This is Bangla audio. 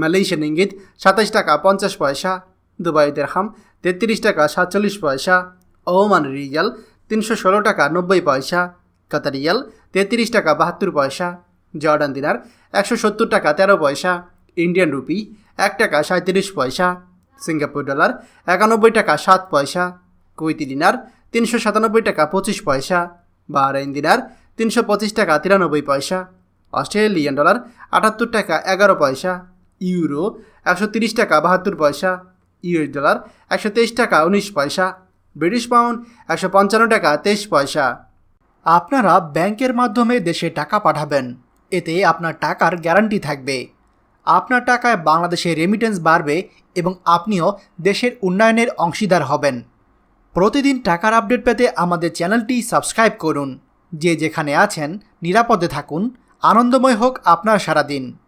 মালয়েশিয়ান ইঙ্গিত সাতাশ টাকা পঞ্চাশ পয়সা। দুবাই দেরহাম তেত্রিশ টাকা সাতচল্লিশ পয়সা। ওমান রিয়াল, তিনশো ষোলো টাকা নব্বই পয়সা। কাতার রিয়াল, তেত্রিশ টাকা বাহাত্তর পয়সা। জর্ডান দিনার, একশো সত্তর টাকা তেরো পয়সা। ইন্ডিয়ান রুপি, এক টাকা সাঁত্রিশ পয়সা। সিঙ্গাপুর ডলার, একানব্বই টাকা সাত পয়সা। কুইতি দিনার, তিনশো সাতানব্বই টাকা পঁচিশ পয়সা। বাহরাইন দিনার, তিনশো পঁচিশ টাকা তিরানব্বই পয়সা। অস্ট্রেলিয়ান ডলার, আটাত্তর টাকা এগারো পয়সা। ইউরো, একশো তিরিশ টাকা, বাহাত্তর পয়সা ইউএস ডলার, একশো তেইশ টাকা, উনিশ পয়সা ব্রিটিশ পাউন্ড, একশো পঞ্চান্ন টাকা, তেইশ পয়সা। আপনারা ব্যাংকের মাধ্যমে দেশে টাকা পাঠাবেন। এতে আপনার টাকার গ্যারান্টি থাকবে। আপনার টাকায় বাংলাদেশে রেমিটেন্স বাড়বে এবং আপনিও দেশের উন্নয়নের অংশীদার হবেন। প্রতিদিন টাকার আপডেট পেতে আমাদের চ্যানেলটি সাবস্ক্রাইব করুন। যে যেখানে আছেন, নিরাপদে থাকুন। আনন্দময় হোক আপনার সারাদিন।